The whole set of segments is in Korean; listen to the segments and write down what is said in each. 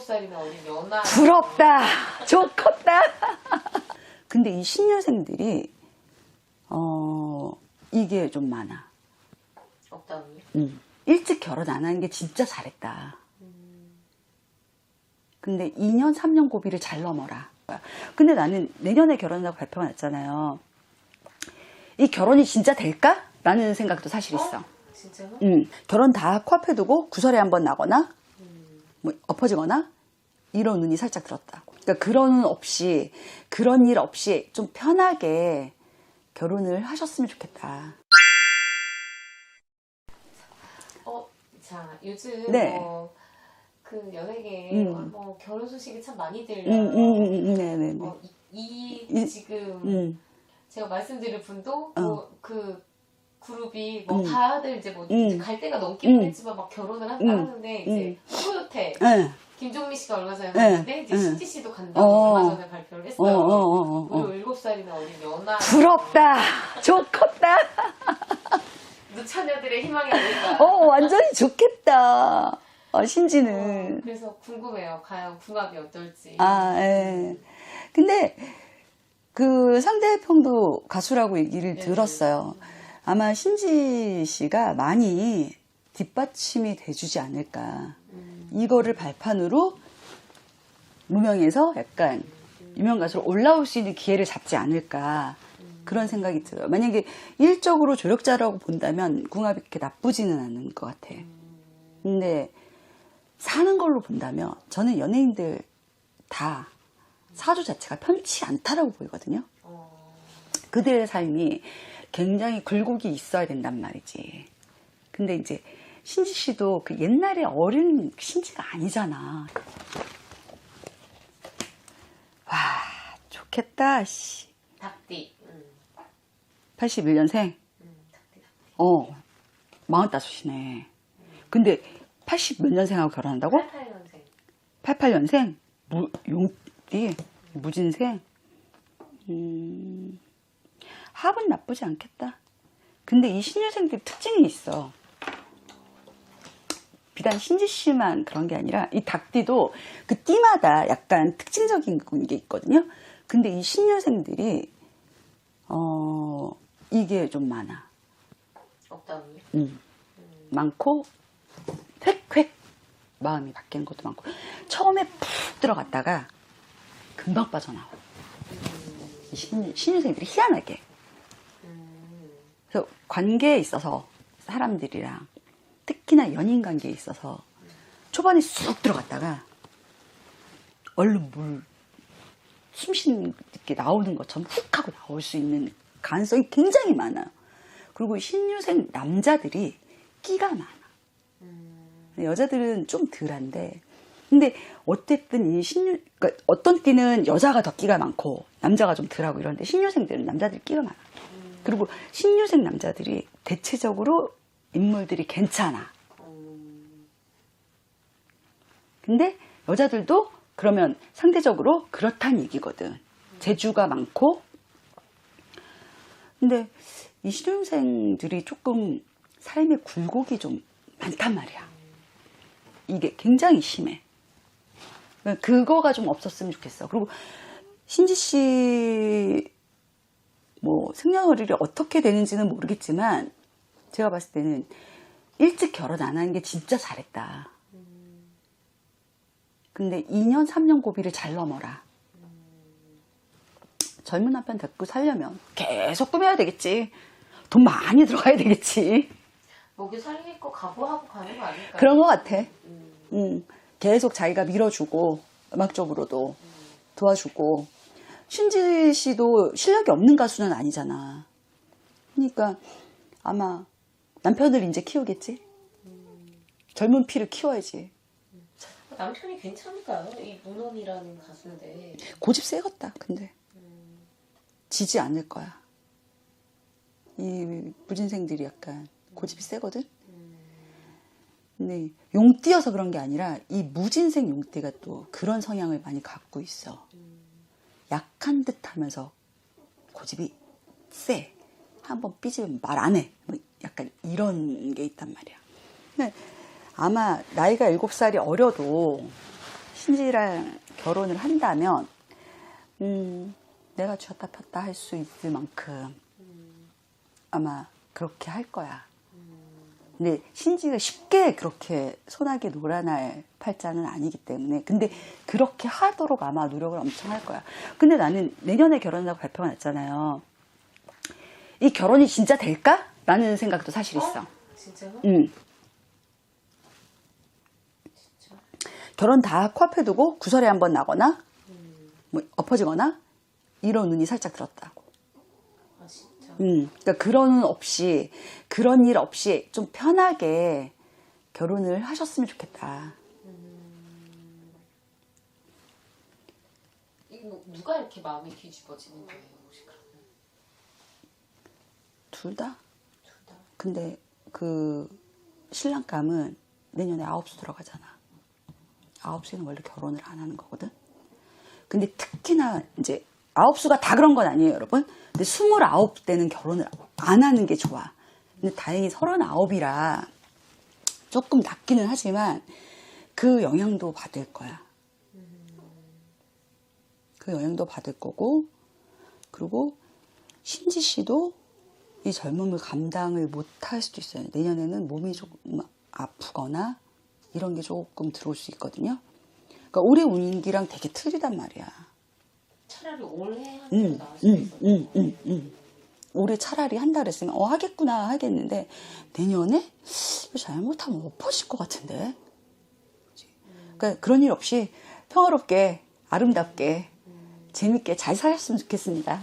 17살이나 어린 연하. 부럽다. 좋겠다. 근데 이 신여생들이 어 이게 좀 많아. 없다니. 음. 일찍 결혼 안 하는 게 진짜 잘했다. 근데 2년, 3년 고비를 잘 넘어라. 근데 나는 내년에 결혼한다고 발표가 났잖아요. 이 결혼이 진짜 될까? 라는 생각도 사실 있어. 진짜요? 음, 결혼 다 코앞에 두고 구설에 한번 나거나 뭐 엎어지거나 이런 눈이 살짝 들었다고. 그러니까 그런 눈 없이 그런 일 없이 좀 편하게 결혼을 하셨으면 좋겠다. 어, 자, 요즘 네. 뭐, 그 연예계 음. 뭐 결혼 소식이 참 많이 들려요. 음, 음, 음, 네네네. 어, 이, 이 이- 지금 음, 제가 말씀드릴 분도 어. 뭐 그 그룹이 뭐 음. 다들 이제 뭐 음. 갈 때가 넘기는 음. 했지만 막 결혼을 한다 음. 하는데 이제 코요태 예. 김종민 씨가 얼마 전에 네. 갔는데 이제 네. 신지 씨도 간다고 어. 얼마 전에 발표를 어, 했어요. 어, 어, 어, 어. 무려 일곱 살이나 어린 연하 부럽다. 좋겠다. 누차녀들의 희망이 아닐까. 어, 완전히 좋겠다. 어, 신지는. 그래서 궁금해요. 과연 궁합이 어떨지. 아, 예. 근데 그 상대편도 가수라고 얘기를 네. 들었어요. 아마 신지 씨가 많이 뒷받침이 돼주지 않을까. 음. 이거를 발판으로 무명에서 약간 유명 가수로 올라올 수 있는 기회를 잡지 않을까. 그런 생각이 들어요. 만약에 일적으로 조력자라고 본다면 궁합이 그렇게 나쁘지는 않은 것 같아. 근데 사는 걸로 본다면 저는 연예인들 다 사주 자체가 편치 않다라고 보이거든요. 어, 그들의 삶이 굉장히 굴곡이 있어야 된단 말이지. 근데 이제 신지 씨도 그 옛날에 어린 신지가 아니잖아. 와, 좋겠다, 씨. 닭띠. 음, 81년생? 음, 닭띠, 닭띠. 어, 45이네. 근데 80 몇 년생하고 결혼한다고? 88년생. 88년생? 무, 용띠? 무진생? 음, 합은 나쁘지 않겠다. 근데 이 신여생 들 특징이 있어. 비단 신지 씨만 그런 게 아니라 이 닭띠도 그 띠마다 약간 특징적인 게 있거든요. 근데 이 신여생들이 어 이게 좀 많아. 없다니. 음. 많고 획획 마음이 바뀌는 것도 많고 처음에 푹 들어갔다가 금방 빠져나와. 이 신, 신유생들이 희한하게. 음, 그래서 관계에 있어서 사람들이랑 특히나 연인 관계에 있어서 초반에 쑥 들어갔다가 얼른 물 숨쉬게 나오는 것처럼 훅 하고 나올 수 있는 가능성이 굉장히 많아요. 그리고 신유생 남자들이 끼가 많아. 음, 여자들은 좀 덜한데 근데 어쨌든 이 신유 그러니까 어떤 띠는 여자가 더 끼가 많고 남자가 좀 덜하고 이런데 신유생들은 남자들이 끼가 많아. 그리고 신유생 남자들이 대체적으로 인물들이 괜찮아. 음, 근데 여자들도 그러면 상대적으로 그렇다는 얘기거든. 재주가 많고. 근데 이 신혼생들이 조금 삶의 굴곡이 좀 많단 말이야. 이게 굉장히 심해. 그거가 좀 없었으면 좋겠어. 그리고 신지 씨, 뭐, 생년월일이 어떻게 되는지는 모르겠지만, 제가 봤을 때는 일찍 결혼 안 하는 게 진짜 잘했다. 근데 2년, 3년 고비를 잘 넘어라. 젊은 남편 데리고 살려면 계속 꾸며야 되겠지. 돈 많이 들어가야 되겠지. 목이 살릴 거 각오하고 가는 거 아닐까요? 그런 것 같아. 음, 음, 계속 자기가 밀어주고, 음악적으로도 도와주고. 신지 씨도 실력이 없는 가수는 아니잖아. 그러니까 아마 남편을 이제 키우겠지. 젊은 피를 키워야지. 남편이 괜찮을까요? 이 문헌이라는 가수인데. 고집 세겠다, 근데. 지지 않을 거야. 이 무진생들이 약간 고집이 세거든? 근데 용띠여서 그런 게 아니라 이 무진생 용띠가 또 그런 성향을 많이 갖고 있어. 약한 듯 하면서 고집이 세. 한번 삐지면 말 안 해. 뭐 약간 이런 게 있단 말이야. 아마 나이가 7살이 어려도 신지랑 결혼을 한다면 음, 내가 쥐었다 폈다 할 수 있을 만큼 아마 그렇게 할 거야. 근데 신지가 쉽게 그렇게 소나기 놀아날 팔자는 아니기 때문에 근데 그렇게 하도록 아마 노력을 엄청 할 거야. 근데 나는 내년에 결혼한다고 발표가 났잖아요. 이 결혼이 진짜 될까? 라는 생각도 사실 있어. 진짜요? 음. 진짜. 결혼 다 코앞에 두고 구설에 한번 나거나 뭐 엎어지거나 이런 눈이 살짝 들었다고. 아 진짜. 음, 그러니까 그런 운 없이 그런 일 없이 좀 편하게 결혼을 하셨으면 좋겠다. 이거 누가 이렇게 마음이 뒤집어지는 거예요, 혹시 그러면? 둘 다. 둘 다. 근데 그 신랑감은 내년에 아홉 수 들어가잖아. 아홉 수는 원래 결혼을 안 하는 거거든. 근데 특히나 이제 아홉 수가 다 그런 건 아니에요, 여러분. 근데 스물아홉 때는 결혼을 안 하는 게 좋아. 근데 다행히 서른아홉이라 조금 낫기는 하지만 그 영향도 받을 거야. 그 영향도 받을 거고, 그리고 신지 씨도 이 젊음을 감당을 못 할 수도 있어요. 내년에는 몸이 조금 아프거나 이런 게 조금 들어올 수 있거든요. 그러니까 올해 운기랑 되게 틀리단 말이야. 차라리 올해 한 응, 있어요. 응, 응, 응. 올해 차라리 한다 그랬으면 어 하겠구나 하겠는데 내년에 잘못하면 엎어질 것 같은데. 그러니까 그런 일 없이 평화롭게 아름답게 재밌게 잘 사셨으면 좋겠습니다.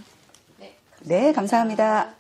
네, 네, 감사합니다.